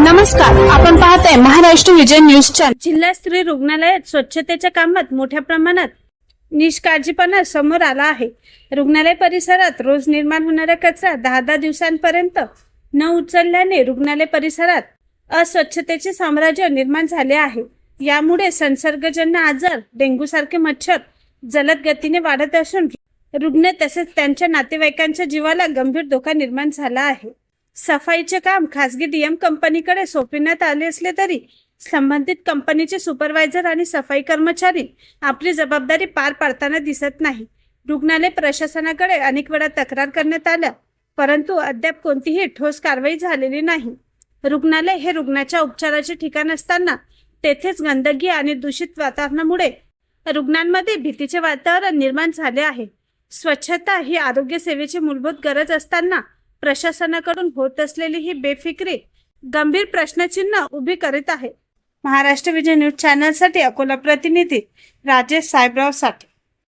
नमस्कार आपण पाहताय महाराष्ट्र विजय न्यूज चॅनल जिल्हा स्त्री रुग्णालयात स्वच्छतेच्या कामात मोठ्या प्रमाणात निष्काळजीपणा समोर आला आहे. रुग्णालय परिसरात रोज निर्माण होणारा कचरा दहा दहा दिवसांपर्यंत न उचलल्याने रुग्णालय परिसरात अस्वच्छतेचे साम्राज्य निर्माण झाले आहे. यामुळे संसर्गजन्य आजार डेंग्यू सारखे मच्छर जलद गतीने वाढत असून रुग्ण तसेच त्यांच्या नातेवाईकांच्या जीवाला गंभीर धोका निर्माण झाला आहे. सफाईचे काम खासगी डीएम कंपनीकडे सोपविण्यात आले असले तरी संबंधित कंपनीचे सुपरवायझर आणि सफाई कर्मचारी आपली जबाबदारी पार पाडताना दिसत नाही. रुग्णालय प्रशासनाकडे अनेक वेळा तक्रार करण्यात आल्या परंतु अद्याप कोणतीही ठोस कारवाई झालेली नाही. रुग्णालय हे रुग्णाच्या उपचाराचे ठिकाण असताना तेथेच गंदगी आणि दूषित वातावरणामुळे रुग्णांमध्ये भीतीचे वातावरण निर्माण झाले आहे. स्वच्छता ही आरोग्य सेवेची मूलभूत गरज असताना प्रशासनाकडून होत असलेली ही बेफिक्री गंभीर प्रश्नचिन्ह उभी करीत आहे. महाराष्ट्र विजय न्यूज चॅनलसाठी अकोला प्रतिनिधी राजेश साहेबराव साठे.